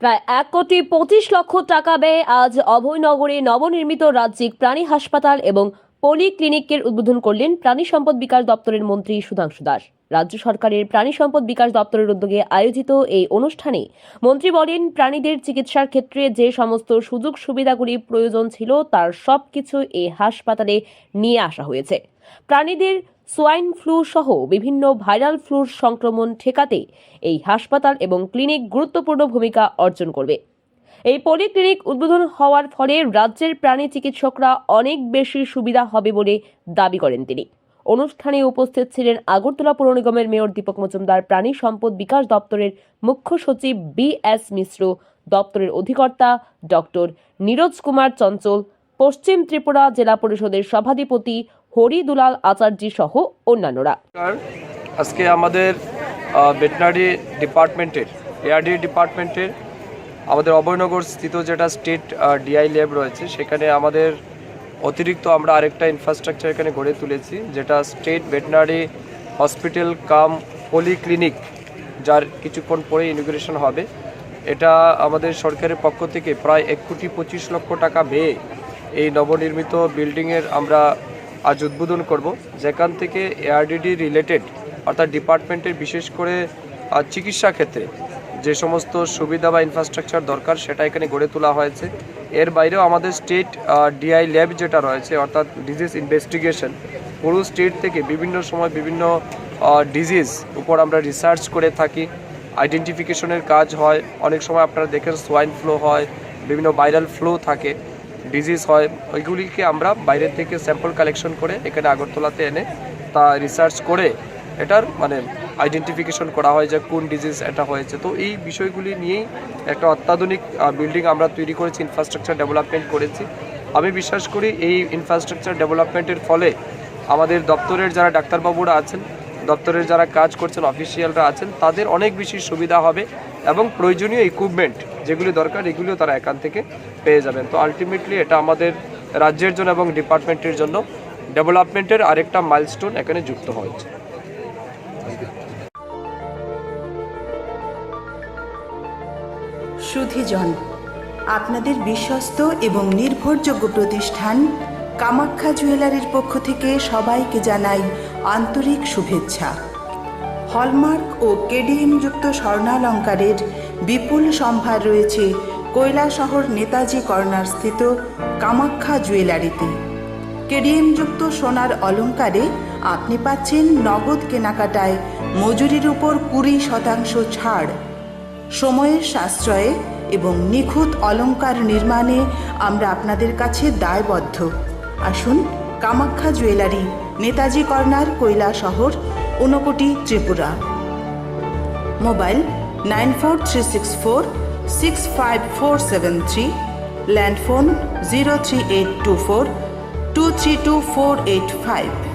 প্রায় এক কোটি পঁচিশ লক্ষ টাকা ব্যয়ে আজ অভয়নগরে নবনির্মিত রাজ্যিক প্রাণী হাসপাতাল এবং পলি ক্লিনিকের উদ্বোধন করলেন প্রাণী সম্পদ বিকাশ দপ্তরের মন্ত্রী সুধাংশু দাস। রাজ্য সরকারের প্রাণী সম্পদ বিকাশ দপ্তরের উদ্যোগে আয়োজিত এই অনুষ্ঠানে মন্ত্রী বলেন, প্রাণীদের চিকিৎসার ক্ষেত্রে যে সমস্ত সুযোগ সুবিধাগুলি প্রয়োজন ছিল তার সবকিছু এই হাসপাতালে নিয়ে আসা হয়েছে। প্রাণীদের সোয়াইন ফ্লু সহ বিভিন্ন ভাইরাল ফ্লুর সংক্রমণ ঠেকাতে এই হাসপাতাল এবং ক্লিনিক গুরুত্বপূর্ণ ভূমিকা অর্জন করবে। এই পলিক্লিনিক উদ্বোধন হওয়ার ফলে রাজ্যের প্রাণী চিকিৎসকরা অনেক বেশি সুবিধা হবে বলে দাবি করেন তিনি। অনুষ্ঠানে উপস্থিত ছিলেন আগরতলা পৌর নিগমের মেয়র দীপক মজুমদার, প্রাণী সম্পদ বিকাশ দপ্তরের মুখ্য সচিব বি এস মিশ্র, দপ্তরের অধিকর্তা ডক্টর নীরজ কুমার চঞ্চল, পশ্চিম ত্রিপুরা জেলা পরিষদের সভাধিপতি হরি দুলাল আচার্য সহ অন্যান্যরা। আজকে আমাদের ভেটেনারি ডিপার্টমেন্টের এআরডি ডিপার্টমেন্টের আমাদের অভয়নগর স্থিত যেটা স্টেট ডিআই ল্যাব রয়েছে, সেখানে আমাদের অতিরিক্ত আমরা আরেকটা ইনফ্রাস্ট্রাকচার এখানে গড়ে তুলেছি, যেটা state veterinary hospital cum polyclinic যার কিছুক্ষণ পরে ইনোগ্রেশন হবে। এটা আমাদের সরকারের পক্ষ থেকে প্রায় এক কোটি পঁচিশ লক্ষ টাকা ব্যয়ে এই নবনির্মিত বিল্ডিংয়ের আমরা আজ উদ্বোধন করব। যেখান থেকে এআরডিডি রিলেটেড অর্থাৎ ডিপার্টমেন্টের বিশেষ করে চিকিৎসা ক্ষেত্রে যে সমস্ত সুবিধা বা ইনফ্রাস্ট্রাকচার দরকার সেটা এখানে গড়ে তোলা হয়েছে। এর বাইরেও আমাদের স্টেট ডিআই ল্যাব যেটা রয়েছে, অর্থাৎ ডিজিজ ইনভেস্টিগেশন পুরো স্টেট থেকে বিভিন্ন সময় বিভিন্ন ডিজিজ উপর আমরা রিসার্চ করে থাকি। আইডেন্টিফিকেশনের কাজ হয়। অনেক সময় আপনারা দেখেন সোয়াইন ফ্লু হয়, বিভিন্ন ভাইরাল ফ্লু থাকে ডিজিজ হয়। ওইগুলিকে আমরা বাইরের থেকে স্যাম্পল কালেকশন করে এখানে আগরতলাতে এনে তা রিসার্চ করে এটার মানে আইডেন্টিফিকেশন করা হয় যে কোন ডিজিজ এটা হয়েছে। তো এই বিষয়গুলি নিয়েই একটা অত্যাধুনিক বিল্ডিং আমরা তৈরি করেছি ইনফ্রাস্ট্রাকচার ডেভেলপমেন্ট করেছি। আমি বিশ্বাস করি এই ইনফ্রাস্ট্রাকচার ডেভেলপমেন্টের ফলে আমাদের দপ্তরের যারা ডাক্তারবাবুরা আছেন, দপ্তরের যারা কাজ করছেন অফিসিয়ালরা আছেন, তাদের অনেক বেশি সুবিধা হবে এবং প্রয়োজনীয় ইকুইপমেন্ট যেগুলি দরকার, এগুলিও তারা এখান থেকে পেয়ে যাবেন। তো আলটিমেটলি এটা আমাদের রাজ্যের জন্য এবং ডিপার্টমেন্টের জন্য ডেভেলপমেন্টের আরেকটা মাইলস্টোন এখানে যুক্ত হয়েছে। সুধীজন, আপনাদের বিশ্বস্ত এবং নির্ভরযোগ্য প্রতিষ্ঠান কামাখ্যা জুয়েলারির পক্ষ থেকে সবাইকে জানাই আন্তরিক শুভেচ্ছা। হলমার্ক ও কেডিএমযুক্ত স্বর্ণালঙ্কারের বিপুল সম্ভার রয়েছে কৈলাসহর নেতাজি কর্নার স্থিত কামাখ্যা জুয়েলারিতে। কেডিএমযুক্ত সোনার অলঙ্কারে আপনি পাচ্ছেন নগদ কেনাকাটায় মজুরির উপর কুড়ি শতাংশ ছাড়। সময়ের সাশ্রয়ে এবং নিখুঁত অলঙ্কার নির্মাণে আমরা আপনাদের কাছে দায়বদ্ধ। আসুন, Kamakhya jewellery, Netaji corner Kailashahar, Unakoti Tripura. Mobile nine four three six four, six five four seven three, landphone zero three eight two four, two three two four eight five.